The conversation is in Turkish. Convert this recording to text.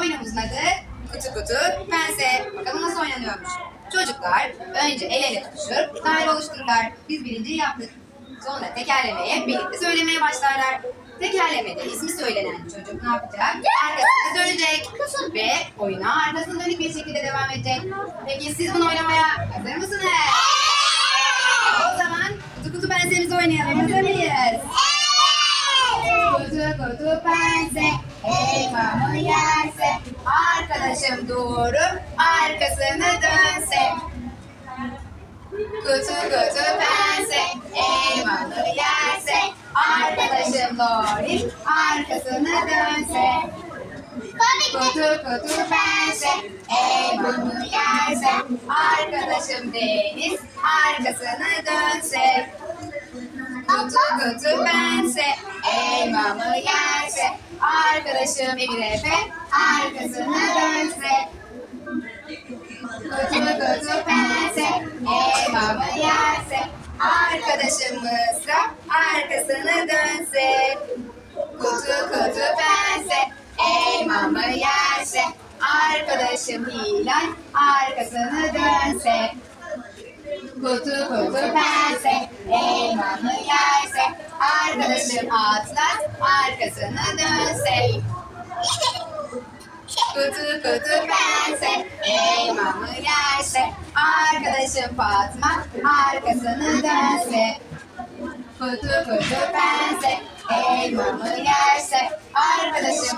Oyunumuzun adı kutu kutu pense. Bakalım nasıl oynanıyormuş. Çocuklar önce el ele tutuşur, daire oluştururlar. Biz birinciyi yaptık. Sonra tekerlemeye birlikte söylemeye başlarlar. Tekerlemede ismi söylenen çocuk ne yapacak? Arkasını söyleyecek. Ve oyuna arkasını dönük bir şekilde devam edecek. Peki siz bunu oynamaya hazır mısınız? O zaman kutu kutu pensemizi oynayalım. Hazır mıyız? Kutu kutu pense elmamı yerse Arkadaşım doğru arkasını dönse. Kutu kutu pense elmamı yerse. Arkadaşım doğru arkasını dönse. Kutu kutu pense elmamı yerse. Arkadaşım Deniz arkasını dönse. Kutu kutu pense elmamı yerse Arkadaşım Emir Efe arkasını dönse. Kutu kutu pense elmamı yerse. Arkadaşım Mısra arkasını dönse. Kutu kutu pense elmamı yerse. Arkadaşım Hilal arkasını dönse. Kutu kutu pense elmamı yerse Arkadaşım Atlas arkasını dönse. Kutu kutu pense elmamı yerse. Arkadaşım Fatma arkasını dönse. Kutu kutu pense elmamı yerse. Arkadaşım